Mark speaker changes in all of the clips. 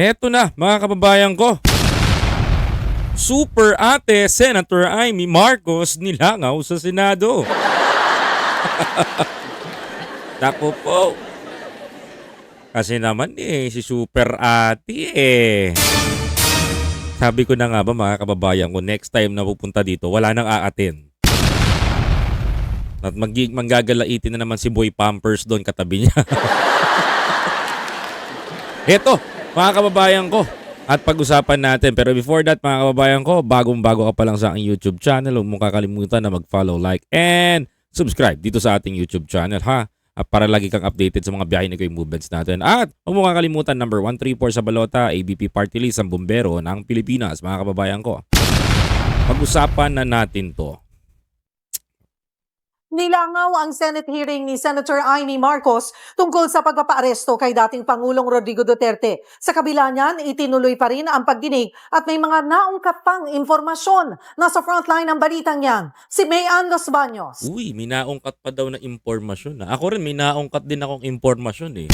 Speaker 1: Heto na, mga kababayan ko. Super ate Senator Amy Marcos nilangaw sa Senado. Naku po. Kasi naman eh, si Super ate eh. Sabi ko na nga ba mga kababayan ko, next time na pupunta dito, wala nang aatin. At mag manggagalaitin na naman si Boy Pampers doon katabi niya. Eto, mga kababayan ko. At pag-usapan natin. Pero before that, mga kababayan ko, bagong-bago ka pa lang sa aking YouTube channel, huwag mong kakalimutan na mag-follow, like, and subscribe dito sa ating YouTube channel, ha? Para lagi kang updated sa mga biyahe na yung movements natin. At huwag mong kakalimutan, number 134 sa balota, ABP Party List, ang bumbero ng Pilipinas, mga kababayan ko. Pag-usapan na natin to.
Speaker 2: Nilangaw ang Senate hearing ni Senator Amy Marcos tungkol sa pagpapaaresto kay dating Pangulong Rodrigo Duterte. Sa kabila niyan, itinuloy pa rin ang pagdinig at may mga naungkat pang informasyon. Nasa frontline ng balitang yan, si Mayan Los Baños.
Speaker 1: Uy, may naungkat pa daw na impormasyon. ah. Ako rin, may naungkat din akong impormasyon eh.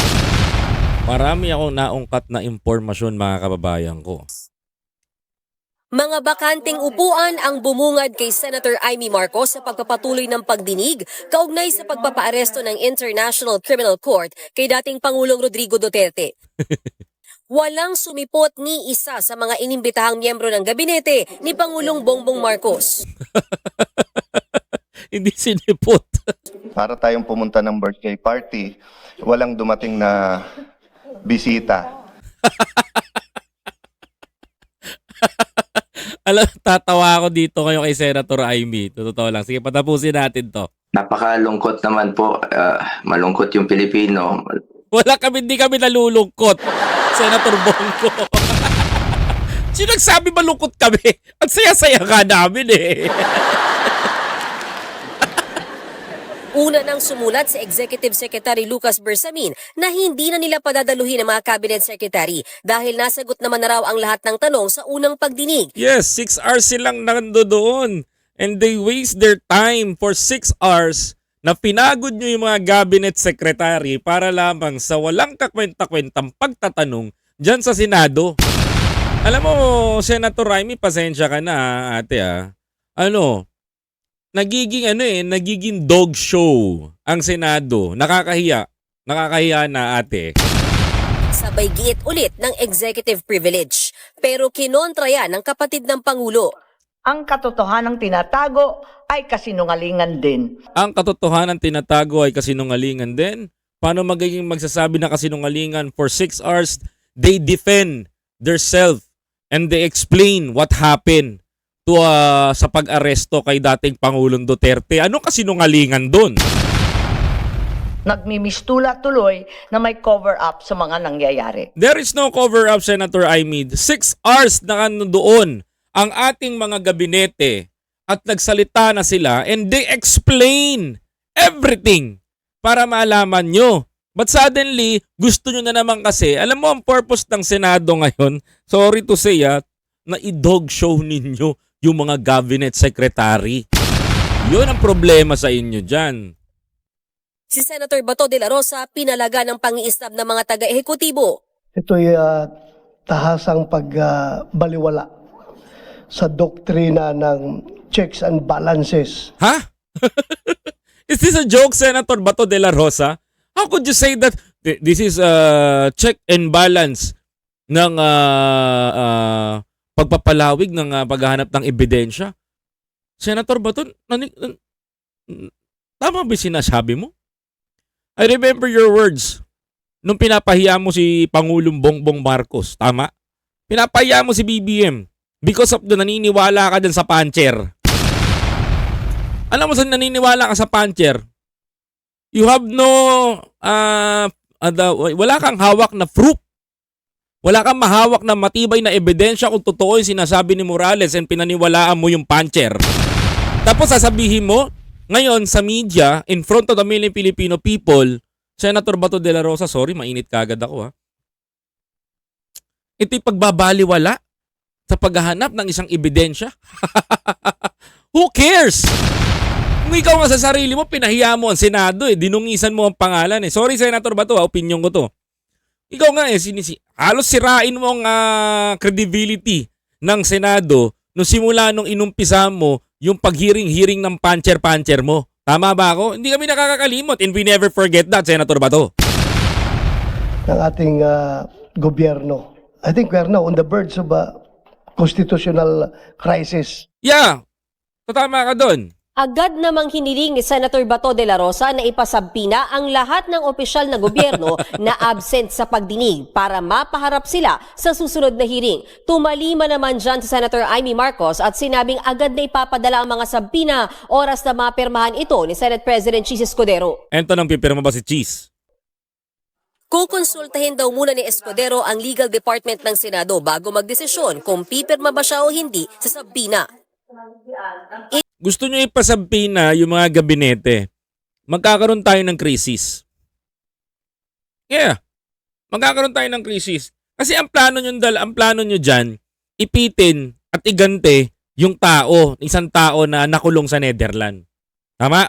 Speaker 1: Marami akong naungkat na impormasyon mga kababayan ko.
Speaker 3: Mga bakanting upuan ang bumungad kay Senator Amy Marcos sa pagpapatuloy ng pagdinig kaugnay sa pagpapaaresto ng International Criminal Court kay dating Pangulong Rodrigo Duterte. Walang sumipot ni isa sa mga inimbitahang miyembro ng gabinete ni Pangulong Bongbong Marcos.
Speaker 1: Hindi sinipot.
Speaker 4: para tayong pumunta ng birthday party, walang dumating na bisita.
Speaker 1: Alam, tatawa ako dito kayo kay Senator Amy. Totoo lang. Sige, patapusin natin to.
Speaker 5: Napakalungkot naman po. Ah, malungkot yung Pilipino.
Speaker 1: Wala kami, hindi kami nalulungkot. Senator Bongo. Sino nagsabi malungkot kami? Ang saya-saya ka namin eh.
Speaker 3: Una nang sumulat si Executive Secretary Lucas Bersamin na hindi na nila padadaluhin ang mga cabinet secretary dahil nasagot naman na raw ang lahat ng tanong sa unang pagdinig.
Speaker 1: Yes, 6 hours silang nando doon. And they waste their time for 6 hours na pinagod nyo yung mga cabinet secretary para lamang sa walang kakwenta-kwentang pagtatanong dyan sa Senado. Alam mo, Senator Raimi, pasensya ka na, ate ah. Ano, nagiging ano eh, nagiging dog show ang Senado. Nakakahiya. Nakakahiya na ate.
Speaker 3: Sabay giit ulit ng executive privilege. Pero kinontra yan ng kapatid ng Pangulo.
Speaker 6: ang katotohanang tinatago ay kasinungalingan din.
Speaker 1: ang katotohanan tinatago ay kasinungalingan din. Paano magiging magsasabi na kasinungalingan for 6 hours? They defend their self and they explain what happened to uh, sa pag-aresto kay dating Pangulong Duterte. Anong kasinungalingan doon?
Speaker 6: Nagmimistula tuloy na may cover-up sa mga nangyayari.
Speaker 1: There is no cover-up, Senator Aimee. 6 hours na ano doon ang ating mga gabinete at nagsalita na sila and they explain everything para malaman nyo. But suddenly, gusto nyo na naman kasi, alam mo ang purpose ng Senado ngayon, sorry to say ah, na i-dog show ninyo yung mga cabinet secretary. Yun ang problema sa inyo dyan.
Speaker 3: Si Senator Bato de la Rosa pinalaga ng pangiistab ng mga taga-ehekutibo.
Speaker 7: Ito'y ah, tahasang pagbaliwala sa doktrina ng checks and balances.
Speaker 1: Ha? is this a joke, Senator Bato de la Rosa? How could you say that th- this is a check and balance ng ah, ah, pagpapalawig ng ah, paghahanap ng ebidensya? Senator Bato, nani- nan- tama ba sinasabi mo? I remember your words nung pinapahiya mo si Pangulong Bongbong Marcos. Tama? Pinapahiya mo si BBM because of the naniniwala ka dyan sa puncher. Alam mo sa naniniwala ka sa puncher, you have no, uh, wala kang hawak na proof. Wala kang mahawak na matibay na ebidensya kung totoo yung sinasabi ni Morales and pinaniwalaan mo yung puncher. Tapos sasabihin mo, ngayon sa media, in front of the million Filipino people, Senator Bato de la Rosa, sorry, mainit kagad ako ha. Ito'y pagbabaliwala sa paghahanap ng isang ebidensya. Who cares? Kung ikaw nga sa sarili mo, pinahiya mo ang Senado eh. Dinungisan mo ang pangalan eh. Sorry, Senator Bato, ha, opinion ko to. Ikaw nga eh, sinisi halos sirain mo ang ah, credibility ng Senado nung simula nung inumpisa mo yung paghiring-hiring ng puncher-puncher mo. Tama ba ako? Hindi kami nakakakalimot and we never forget that, Senator Bato.
Speaker 7: ng ating ah, gobyerno. I think we are now on the verge of a constitutional crisis.
Speaker 1: Yeah, tatama ka doon.
Speaker 3: Agad namang hiniling ni Senator Bato de la Rosa na ipasampina ang lahat ng opisyal na gobyerno na absent sa pagdinig para mapaharap sila sa susunod na hearing. Tumalima naman dyan si Senator Amy Marcos at sinabing agad na ipapadala ang mga sampina oras na mapirmahan ito ni Senate President Chis Escudero.
Speaker 1: Ento nang pipirma ba si Cheese?
Speaker 3: Kukonsultahin daw muna ni Escudero ang legal department ng Senado bago magdesisyon kung pipirma ba siya o hindi sa sampina.
Speaker 1: Gusto nyo ipasampina yung mga gabinete. Magkakaroon tayo ng krisis. Yeah. Magkakaroon tayo ng krisis. Kasi ang plano nyo, dal, ang plano nyo dyan, ipitin at igante yung tao, isang tao na nakulong sa Netherlands. Tama?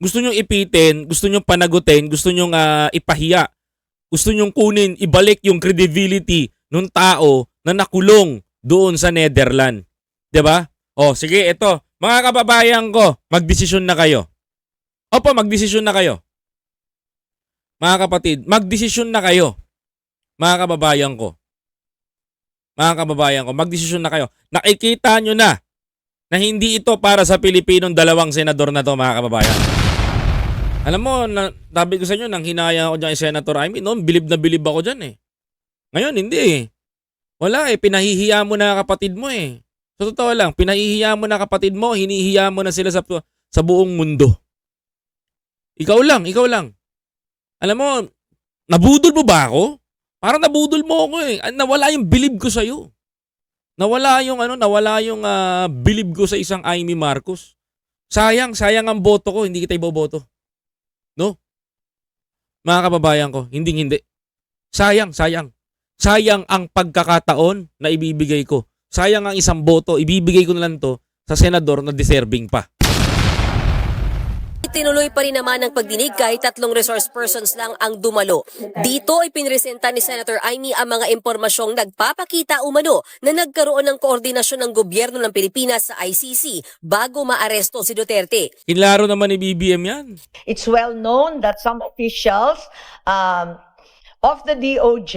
Speaker 1: Gusto nyo ipitin, gusto nyo panagutin, gusto nyo uh, ipahiya. Gusto nyo kunin, ibalik yung credibility ng tao na nakulong doon sa Netherlands. ba? Oh, sige, ito. Mga kababayan ko, magdesisyon na kayo. Opo, magdesisyon na kayo. Mga kapatid, magdesisyon na kayo. Mga kababayan ko. Mga kababayan ko, magdesisyon na kayo. Nakikita nyo na na hindi ito para sa Pilipinong dalawang senador na to, mga kababayan. Alam mo, na, sabi ko sa inyo, nang hinaya ako dyan kay Senator Amy, noon, bilib na bilib ako dyan eh. Ngayon, hindi eh. Wala eh, pinahihiya mo na kapatid mo eh. Sa totoo lang, pinahihiya mo na kapatid mo, hinihiya mo na sila sa, sa buong mundo. Ikaw lang, ikaw lang. Alam mo, nabudol mo ba ako? Parang nabudol mo ako eh. Ah, Nawala yung bilib ko sa'yo. Nawala yung ano, nawala yung ah, bilib ko sa isang Amy Marcos. Sayang, sayang ang boto ko, hindi kita iboboto. No? Mga kababayan ko, hindi hindi. Sayang, sayang. Sayang ang pagkakataon na ibibigay ko. Sayang ang isang boto, ibibigay ko na lang to sa senador na deserving pa.
Speaker 3: Tinuloy pa rin naman ang pagdinig kahit tatlong resource persons lang ang dumalo. Dito ay pinresenta ni Senator Amy ang mga impormasyong nagpapakita umano na nagkaroon ng koordinasyon ng gobyerno ng Pilipinas sa ICC bago maaresto si Duterte.
Speaker 1: Kinlaro naman ni BBM yan.
Speaker 6: It's well known that some officials um, of the DOJ,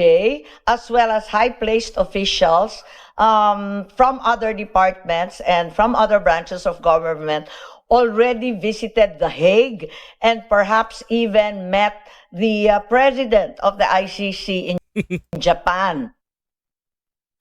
Speaker 6: as well as high-placed officials um, from other departments and from other branches of government, already visited The Hague and perhaps even met the uh, president of the ICC in Japan.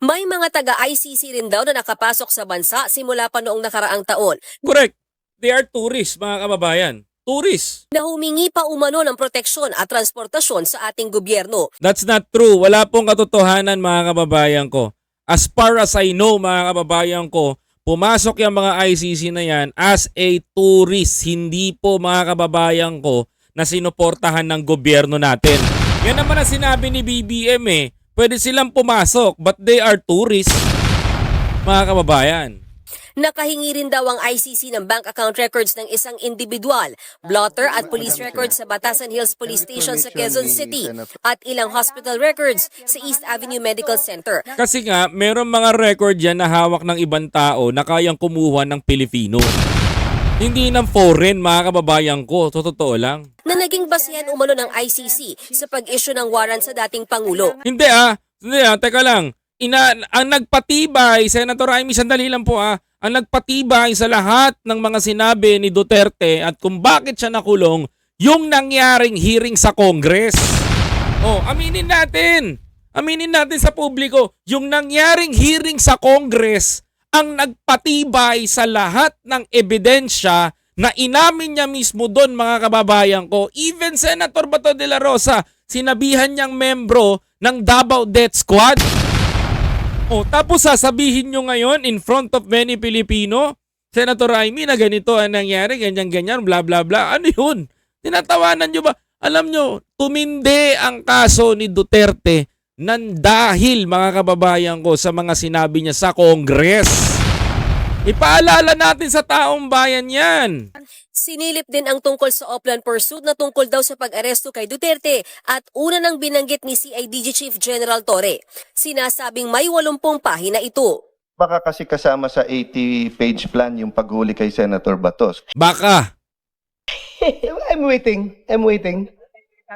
Speaker 3: May mga taga-ICC rin daw na nakapasok sa bansa simula pa noong nakaraang taon
Speaker 1: Correct. They are tourists, mga kababayan. Tourists.
Speaker 3: na humingi pa umano ng proteksyon at transportasyon sa ating gobyerno.
Speaker 1: That's not true. Wala pong katotohanan, mga kababayan ko. As far as I know, mga kababayan ko, pumasok yung mga ICC na yan as a tourist. Hindi po, mga kababayan ko, na sinuportahan ng gobyerno natin. Yan naman ang sinabi ni BBM eh. Pwede silang pumasok, but they are tourists, mga kababayan.
Speaker 3: Nakahingi rin daw ang ICC ng bank account records ng isang individual, blotter at police records sa Batasan Hills Police Station sa Quezon City at ilang hospital records sa East Avenue Medical Center.
Speaker 1: Kasi nga, meron mga record yan na hawak ng ibang tao na kayang kumuha ng Pilipino. Hindi ng foreign, mga kababayan ko. Sa totoo lang.
Speaker 3: na naging basehan umano ng ICC sa pag-issue ng warrant sa dating Pangulo.
Speaker 1: Hindi ah. Hindi ah. Teka lang. Ina, ang nagpatibay, Senator Amy, sandali lang po ah. Ang nagpatibay sa lahat ng mga sinabi ni Duterte at kung bakit siya nakulong, yung nangyaring hearing sa Congress. Oh, aminin natin. Aminin natin sa publiko, yung nangyaring hearing sa Congress ang nagpatibay sa lahat ng ebidensya na inamin niya mismo doon mga kababayan ko. Even Senator Bato de la Rosa, sinabihan niyang membro ng Davao Death Squad. O, tapos sasabihin nyo ngayon in front of many Filipino, Senator Raimi na ganito ang nangyari, ganyan-ganyan, bla bla bla. Ano yun? Tinatawanan nyo ba? Alam nyo, tumindi ang kaso ni Duterte nan dahil mga kababayan ko sa mga sinabi niya sa Congress. Ipaalala natin sa taong bayan yan.
Speaker 3: Sinilip din ang tungkol sa Oplan Pursuit na tungkol daw sa pag-aresto kay Duterte at una nang binanggit ni CIDG Chief General Torre. Sinasabing may 80 pahina ito.
Speaker 4: Baka kasi kasama sa 80-page plan yung paghuli kay Senator Batos.
Speaker 1: Baka.
Speaker 7: I'm waiting. I'm waiting.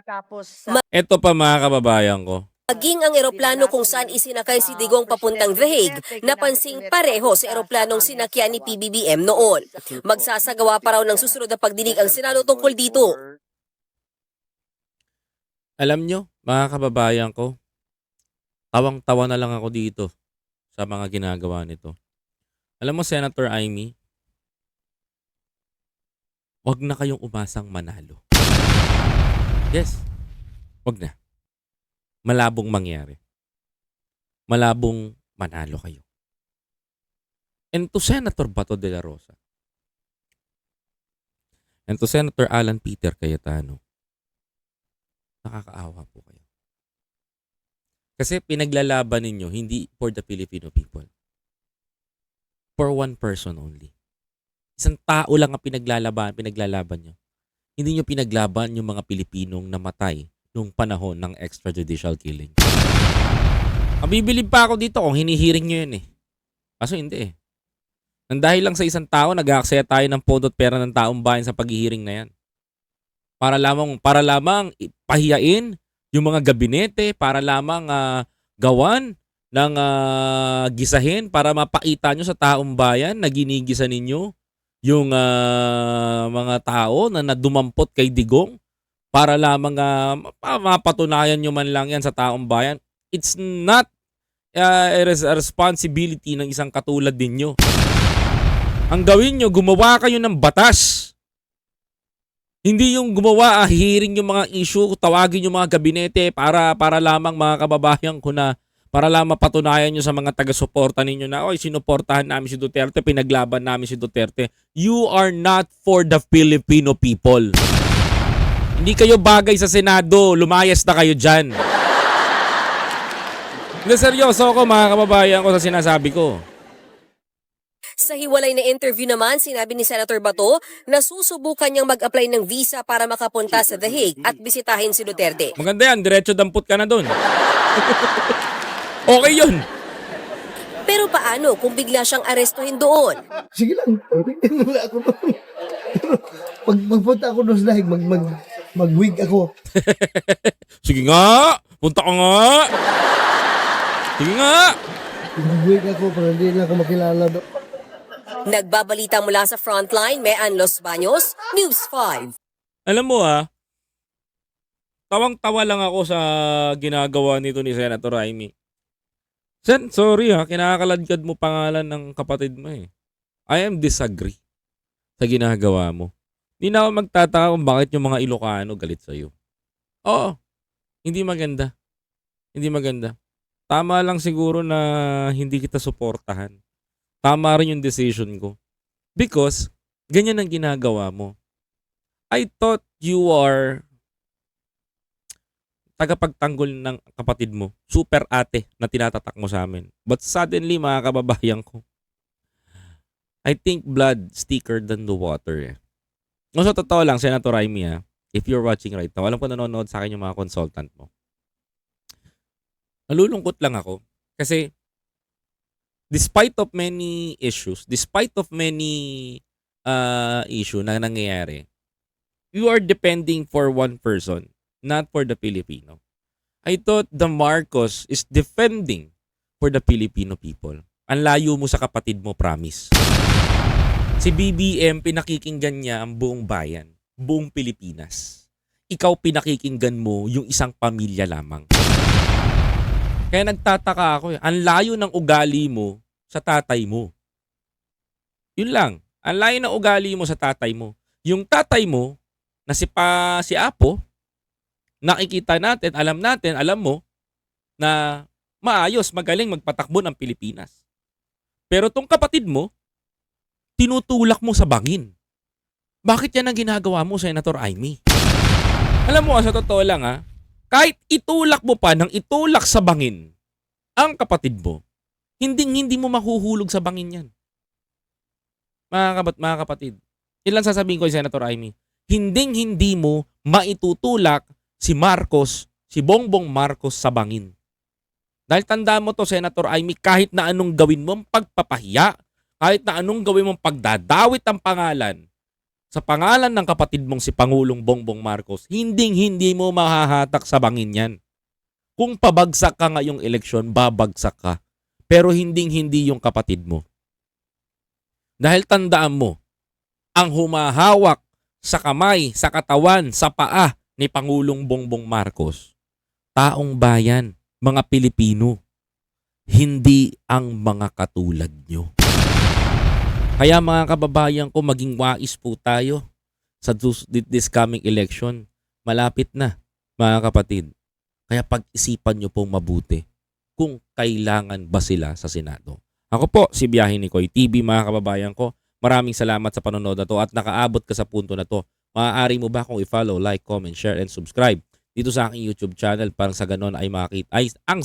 Speaker 6: Tapos
Speaker 1: Ito pa mga kababayan ko.
Speaker 3: Maging ang eroplano kung saan isinakay si Digong papuntang The Hague, napansing pareho sa eroplanong sinakyan ni PBBM noon. Magsasagawa pa raw ng susunod na pagdinig ang Senado tungkol dito.
Speaker 1: Alam nyo, mga kababayan ko, tawang-tawa na lang ako dito sa mga ginagawa nito. Alam mo, Senator Amy, wag na kayong umasang manalo. Yes, wag na. Malabong mangyari. Malabong manalo kayo. And to Senator Bato de la Rosa, and to Senator Alan Peter Cayetano, nakakaawa po kayo. Kasi pinaglalaban ninyo hindi for the Filipino people. For one person only. Isang tao lang ang pinaglalaban, pinaglalaban nyo. Hindi nyo pinaglaban yung mga Pilipinong namatay noong panahon ng extrajudicial killing. Mabibilib pa ako dito kung hinihiring nyo yun eh. Kaso hindi eh. Nang dahil lang sa isang tao, nag-aaksaya tayo ng pondo at pera ng taong bayan sa paghihiring na yan para lamang para lamang pahiyain yung mga gabinete para lamang ah, gawan ng ah, gisahin para mapakita nyo sa taong bayan na ginigisa ninyo yung ah, mga tao na nadumampot kay Digong para lamang mapa- mapatunayan nyo man lang yan sa taong bayan. It's not ah, a res- a responsibility ng isang katulad ninyo. Ang gawin nyo, gumawa kayo ng batas hindi yung gumawa, ah, hihiring yung mga issue, tawagin yung mga gabinete para para lamang mga kababayan ko na para lamang patunayan nyo sa mga taga-suporta ninyo na, oy, sinuportahan namin si Duterte, pinaglaban namin si Duterte. You are not for the Filipino people. Hindi kayo bagay sa Senado, lumayas na kayo dyan. Hindi, seryoso ako mga kababayan ko sa sinasabi ko.
Speaker 3: Sa hiwalay na interview naman, sinabi ni Senator Bato na susubukan niyang mag-apply ng visa para makapunta sa The Hague at bisitahin si Duterte.
Speaker 1: Maganda yan, diretso dampot ka na doon. okay yun.
Speaker 3: Pero paano kung bigla siyang arestuhin doon?
Speaker 7: Sige lang. Wala ako doon. Pag magpunta ako doon sa dahig, mag, mag, mag-wig ako.
Speaker 1: Sige nga, punta ka nga. Sige nga.
Speaker 7: Mag-wig ako para hindi na ako makilala.
Speaker 3: Nagbabalita mula sa frontline, Mean Los Baños, News 5.
Speaker 1: Alam mo ah, tawang-tawa lang ako sa ginagawa nito ni Senator Raimi. Sen, sorry ha, kinakaladkad mo pangalan ng kapatid mo eh. I am disagree sa ginagawa mo. Hindi na ako magtataka kung bakit yung mga Ilocano galit sa'yo. Oo, hindi maganda. Hindi maganda. Tama lang siguro na hindi kita suportahan. Tama rin yung decision ko. Because, ganyan ang ginagawa mo. I thought you are tagapagtanggol ng kapatid mo. Super ate na tinatatak mo sa amin. But suddenly, mga kababayan ko, I think blood thicker than the water eh. No, sa totoo lang, Senator Raimi ha, if you're watching right now, alam ko nanonood sa akin yung mga consultant mo. Nalulungkot lang ako kasi despite of many issues, despite of many uh, issue na nangyayari, you are depending for one person, not for the Filipino. I thought the Marcos is defending for the Filipino people. Ang layo mo sa kapatid mo, promise. Si BBM, pinakikinggan niya ang buong bayan, buong Pilipinas. Ikaw pinakikinggan mo yung isang pamilya lamang. Kaya nagtataka ako, eh. ang layo ng ugali mo sa tatay mo. Yun lang. Ang layo ng ugali mo sa tatay mo. Yung tatay mo, na si, pa, si Apo, nakikita natin, alam natin, alam mo, na maayos, magaling magpatakbo ng Pilipinas. Pero tong kapatid mo, tinutulak mo sa bangin. Bakit yan ang ginagawa mo, Senator Amy? Alam mo, sa totoo lang ha, kahit itulak mo pa ng itulak sa bangin ang kapatid mo, hindi hindi mo mahuhulog sa bangin yan. mga, kabat, mga kapatid, ilan sasabihin ko Senator Amy, hinding hindi mo maitutulak si Marcos, si Bongbong Marcos sa bangin. Dahil tandaan mo to, Senator Amy, kahit na anong gawin mo pagpapahiya, kahit na anong gawin mong pagdadawit ang pangalan, sa pangalan ng kapatid mong si Pangulong Bongbong Marcos, hinding hindi mo mahahatak sa bangin yan. Kung pabagsak ka ngayong eleksyon, babagsak ka. Pero hinding hindi yung kapatid mo. Dahil tandaan mo, ang humahawak sa kamay, sa katawan, sa paa ni Pangulong Bongbong Marcos, taong bayan, mga Pilipino, hindi ang mga katulad nyo. Kaya mga kababayan ko, maging wais po tayo sa this coming election. Malapit na, mga kapatid. Kaya pag-isipan nyo pong mabuti kung kailangan ba sila sa Senado. Ako po, si Biyahe ni Koy TV, mga kababayan ko. Maraming salamat sa panonood na to at nakaabot ka sa punto na to. Maaari mo ba kung i-follow, like, comment, share, and subscribe dito sa aking YouTube channel para sa ganon ay makakita ay ang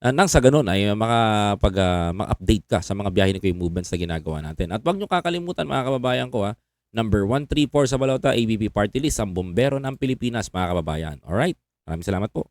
Speaker 1: uh, nang sa ganon ay makapag uh, update ka sa mga biyahe ni Kuya movements na ginagawa natin. At wag niyo kakalimutan mga kababayan ko ha, number 134 sa Balota ABP Party List, ang bombero ng Pilipinas mga kababayan. Alright? Maraming salamat po.